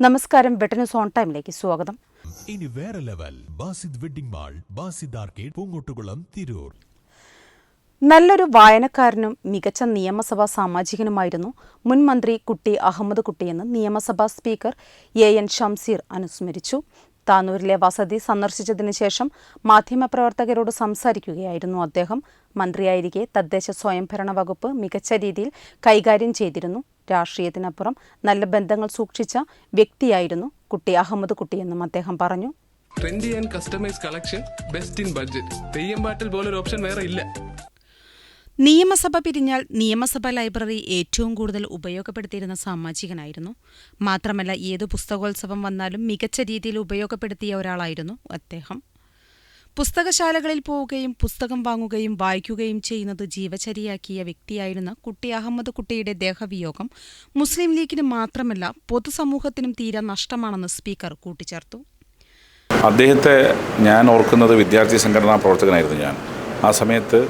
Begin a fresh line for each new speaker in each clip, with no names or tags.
നമസ്കാരം വെട്ടന്യൂസ് ഓൺ ടൈമിലേക്ക് സ്വാഗതം.
ഇനി വേറെ level Basid wedding mall Basid arcade Poongottukulam Tirur.
നല്ലൊരു വായനക്കാരനും മികച്ച നിയമസഭാ സാമാജികനുമായിരുന്നു മുൻ മന്ത്രി കുട്ടി അഹമ്മദ് കുട്ടിയെന്ന് നിയമസഭാ സ്പീക്കർ എ എൻ ഷംസീർ അനുസ്മരിച്ചു. താനൂരിലെ വസതി സന്ദർശിച്ചതിനു ശേഷം മാധ്യമപ്രവർത്തകരോട് സംസാരിക്കുകയായിരുന്നു അദ്ദേഹം. മന്ത്രിയായിരിക്കെ തദ്ദേശ സ്വയംഭരണ വകുപ്പ് മികച്ച രീതിയിൽ കൈകാര്യം ചെയ്തിരുന്നു. രാഷ്ട്രീയത്തിനപ്പുറം നല്ല ബന്ധങ്ങൾ സൂക്ഷിച്ച വ്യക്തിയായിരുന്നു കുട്ടി അഹമ്മദ് കുട്ടിയെന്നും അദ്ദേഹം പറഞ്ഞു.
Trendy and customise collection best in budget പോലൊരു ഓപ്ഷൻ വേറെ ഇല്ല.
നിയമസഭ പിരിഞ്ഞാൽ നിയമസഭാ ലൈബ്രറി ഏറ്റവും കൂടുതൽ ഉപയോഗപ്പെടുത്തിയിരുന്ന സാമാജികനായിരുന്നു. മാത്രമല്ല ഏത് പുസ്തകോത്സവം വന്നാലും മികച്ച രീതിയിൽ ഉപയോഗപ്പെടുത്തിയ ഒരാളായിരുന്നു അദ്ദേഹം. പുസ്തകശാലകളിൽ പോവുകയും പുസ്തകം വാങ്ങുകയും വായിക്കുകയും ചെയ്യുന്നത് ജീവചരിയാക്കിയ വ്യക്തിയായിരുന്ന കുട്ടി അഹമ്മദ് കുട്ടിയുടെ ദേഹവിയോഗം മുസ്ലിം ലീഗിന് മാത്രമല്ല പൊതുസമൂഹത്തിനും തീരെ നഷ്ടമാണെന്ന് സ്പീക്കർ കൂട്ടിച്ചേർത്തു.
അദ്ദേഹത്തെ ഞാൻ ഓർക്കുന്നത് വിദ്യാർത്ഥി സംഘടനാ പ്രവർത്തകനായിരുന്നു ഞാൻ. ആ സമയത്ത്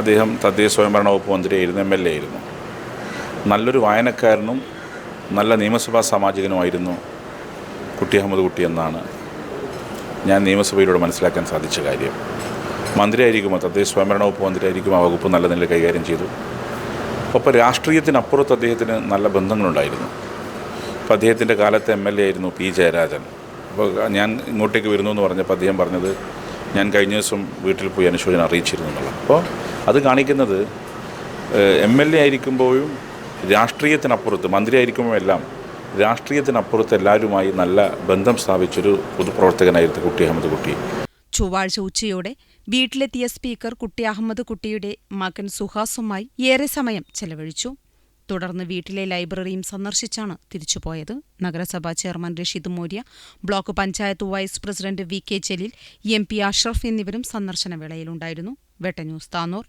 അദ്ദേഹം തദ്ദേശ സ്വയംഭരണ വകുപ്പ് മന്ത്രിയായിരുന്നു എം എൽ എ ആയിരുന്നു. നല്ലൊരു വായനക്കാരനും നല്ല നിയമസഭാ സാമാജികനുമായിരുന്നു കുട്ടി അഹമ്മദ് കുട്ടി എന്നാണ് ഞാൻ നിയമസഭയിലൂടെ മനസ്സിലാക്കാൻ സാധിച്ച കാര്യം. മന്ത്രിയായിരിക്കുമ്പോൾ തദ്ദേശ സ്വയംഭരണ വകുപ്പ് മന്ത്രിയായിരിക്കും ആ വകുപ്പ് നല്ല നിലയിൽ കൈകാര്യം ചെയ്തു. അപ്പോൾ രാഷ്ട്രീയത്തിനപ്പുറത്ത് അദ്ദേഹത്തിന് നല്ല ബന്ധങ്ങളുണ്ടായിരുന്നു. അപ്പോൾ അദ്ദേഹത്തിന്റെ കാലത്തെ എം എൽ എ ആയിരുന്നു പി ജയരാജൻ. അപ്പോൾ ഞാൻ ഇങ്ങോട്ടേക്ക് വരുന്നു എന്ന് പറഞ്ഞപ്പോൾ അദ്ദേഹം പറഞ്ഞത് ഞാൻ കഴിഞ്ഞ ദിവസം വീട്ടിൽ പോയി അനുശോചനം അറിയിച്ചിരുന്നു എന്നുള്ളത് അപ്പോൾ അത് കാണിക്കുന്നത് എം എൽ എ ആയിരിക്കുമ്പോഴും രാഷ്ട്രീയത്തിനപ്പുറത്ത് മന്ത്രിയായിരിക്കുമ്പോഴും എല്ലാം രാഷ്ട്രീയത്തിനപ്പുറത്ത് എല്ലാവരുമായി നല്ല ബന്ധം സ്ഥാപിച്ചൊരു പൊതുപ്രവർത്തകനായിരുന്നു കുട്ടി അഹമ്മദ് കുട്ടി.
ചൊവ്വാഴ്ച ഉച്ചയോടെ വീട്ടിലെത്തിയ സ്പീക്കർ കുട്ടി അഹമ്മദ് കുട്ടിയുടെ മകൻ സുഹാസുമായി ഏറെ സമയം ചെലവഴിച്ചു. തുടർന്ന് വീട്ടിലെ ലൈബ്രറിയും സന്ദർശിച്ചാണ് തിരിച്ചുപോയത്. നഗരസഭാ chairman Rasheed Morya block panchayat vice president V K Jaleel M P Ashraf എന്നിവരും സന്ദർശന വേളയിലുണ്ടായിരുന്നു വെട്ട താനൂർ.